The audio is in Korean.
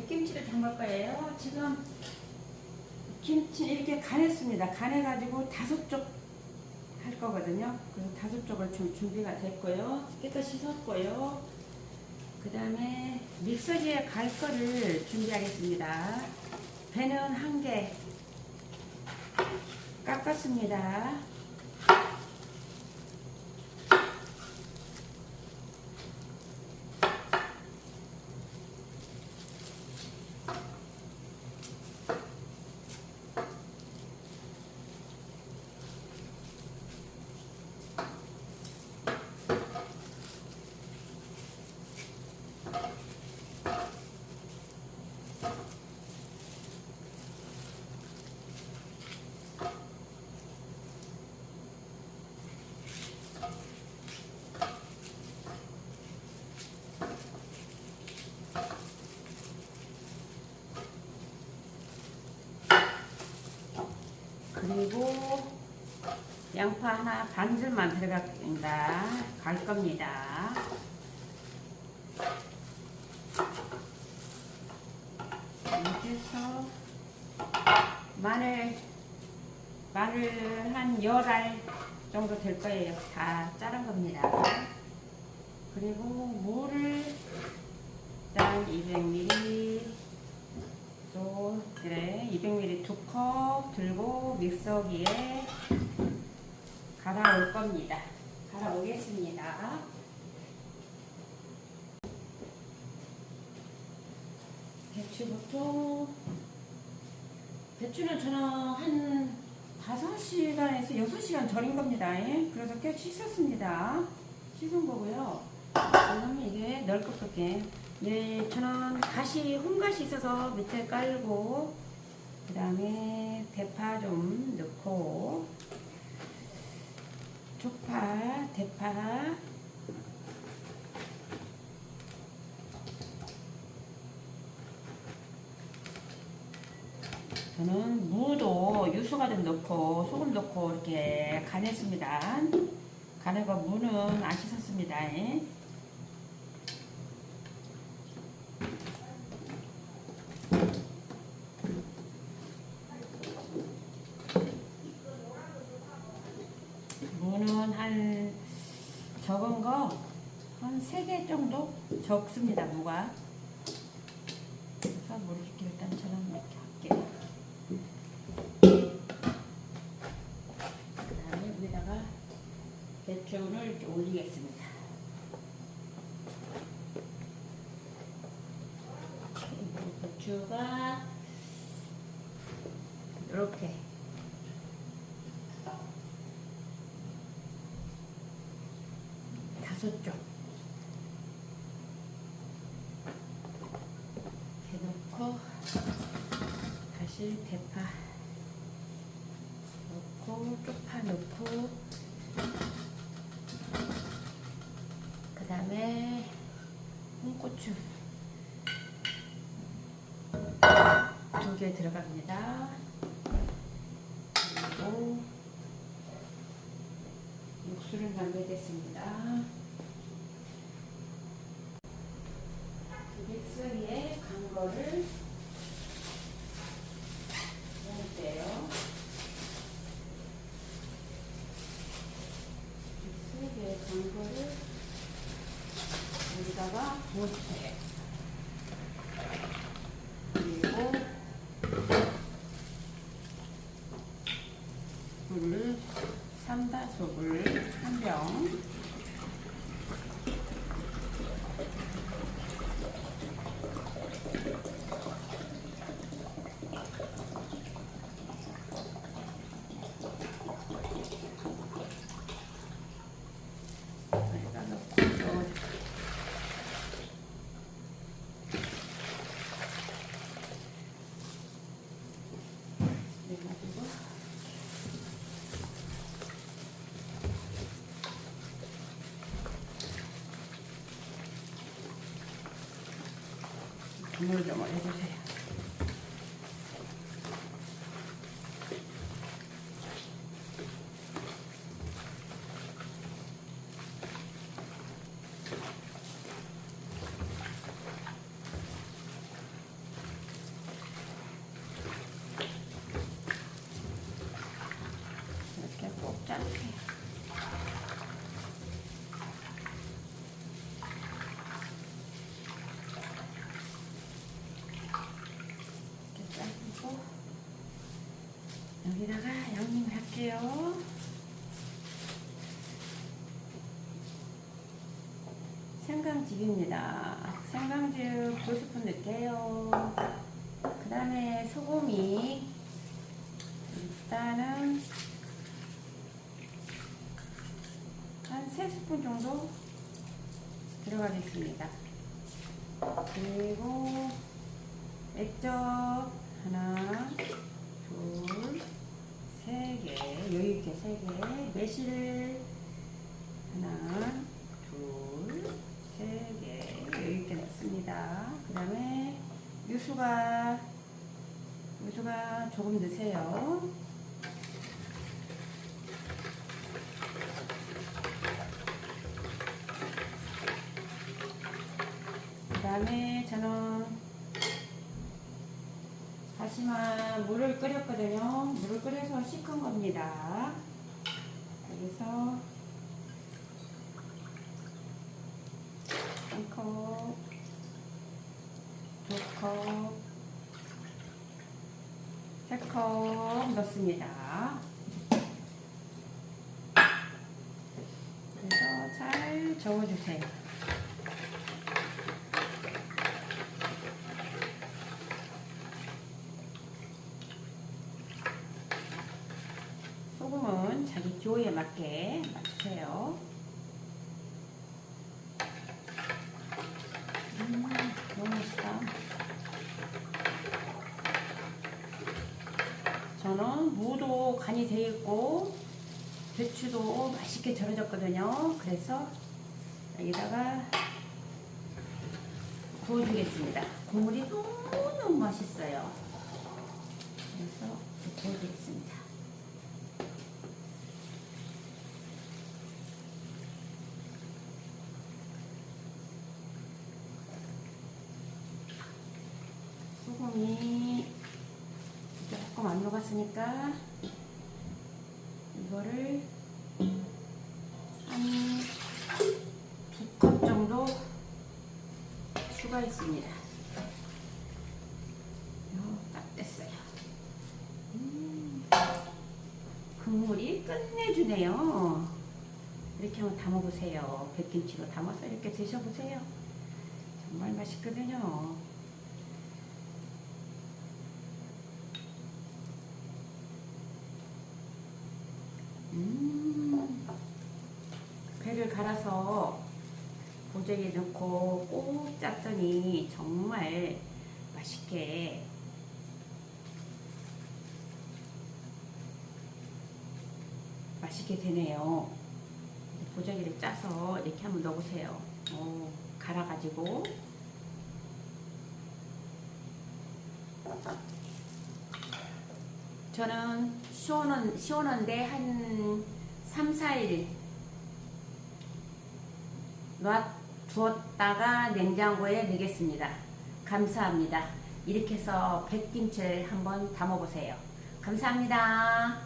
백김치를 담글 거예요. 지금 김치 이렇게 간했습니다. 간해가지고 다섯 쪽 할 거거든요. 그래서 다섯 쪽을 좀 준비가 됐고요. 깨끗이 씻었고요. 그 다음에 믹서기에 갈 거를 준비하겠습니다. 배는 한 개 깎았습니다. 그리고 양파 하나 반줄만 들어갑니다. 갈 겁니다. 해서 마늘 마늘 한 열 알 정도 될 거예요. 다 자른 겁니다. 그리고 물을 일단 200ml 또 그래 200ml 두 컵 들고 믹서기에 갈아 올 겁니다. 갈아 오겠습니다. 배추부터 배추는 저는 한 5시간에서 6시간 절인 겁니다. 예? 그래서 꽤 씻었습니다. 씻은 거고요. 그러면 이게 넓게 네, 저는 가시, 홍가시 있어서 밑에 깔고, 그 다음에 대파 좀 넣고, 쪽파, 대파, 저는 무도 유수가 좀 넣고, 소금 넣고, 이렇게 간했습니다. 간해가 무는 안 씻었습니다. 3개 정도 적습니다, 무가. 그래서 물을 이렇게 일단 처럼 이렇게 할게요. 그 다음에 위에다가 배추를 올리겠습니다. 배추가 이렇게 다섯 쪽 다시 대파 넣고 쪽파 넣고 그 다음에 홍고추 두 개 들어갑니다 그리고 육수를 만들겠습니다. 믹서기에 간 거를 넣을게요. 믹서기에 간 거를 여기다가 부어주세요. 그리고 물을 삼다속을 한 병. 여기다 넣고 또 해가지고 조물조물 해주세요. 넣을게요. 생강즙입니다. 생강즙 두 스푼 넣을게요. 그 다음에 소금이 일단은 한세 스푼 정도 들어가겠습니다. 그리고 액젓 하나, 둘, 세 개, 여유 있게 세 개, 매실 하나, 둘, 세 개, 여유 있게 넣습니다. 그 다음에 유수가 유수가 조금 넣으세요. 그 다음에 저는 다시마 물을 끓였거든요. 물을 끓여서 식은 겁니다. 여기서 한 컵, 두 컵, 세 컵 넣습니다. 그래서 잘 저어주세요. 소금은 자 기 기호에 맞게 맞추세요. 음, 너무 맛있다. 저는 무도 간이 되어 있고 배추도 맛있게 절여졌거든요. 그래서 여기다가 구워주겠습니다. 국물이 너무너무 맛있어요. 그래서 구워주겠습니다. 소금이 조금 안 녹았으니까 이거를 한 두 컵 정도 추가했습니다. 요, 딱 됐어요. 음, 국물이 끝내주네요. 이렇게 한번 담아보세요. 백김치로 담아서 이렇게 드셔보세요. 정말 맛있거든요. 음, 배를 갈아서 보조에 넣고 꼭 짰더니 정말 맛있게 맛있게 되네요. 이제 보조기를 짜서 이렇게 한번 넣어보세요. 오, 갈아가지고 저는 시원한, 시원한데 한 3, 4일 놔두었다가 냉장고에 넣겠습니다. 감사합니다. 이렇게 해서 백김치를 한번 담아보세요. 감사합니다.